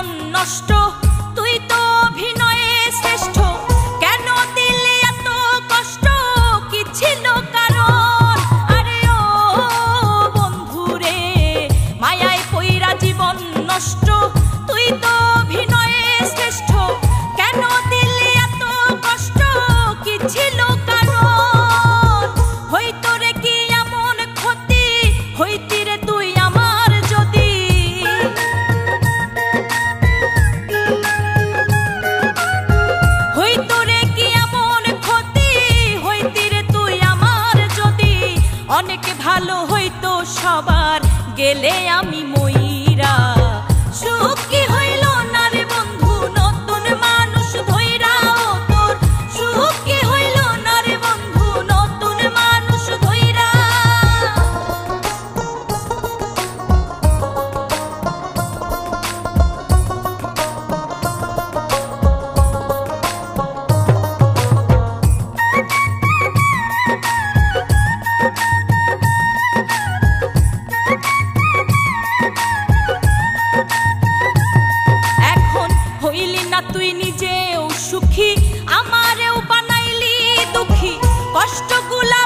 মন নষ্ট অনেক ভালো হইতো সবার। গেলে আমি মই তুই নিজেও সুখী আমারেও বানাইলি দুঃখী। কষ্টগুলা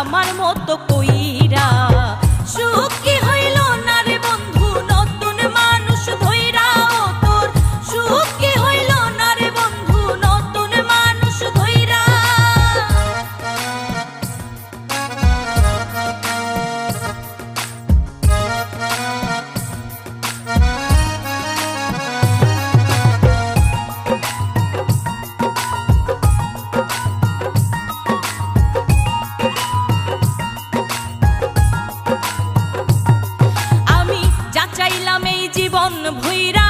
আমার মতো জীবন ভুইরা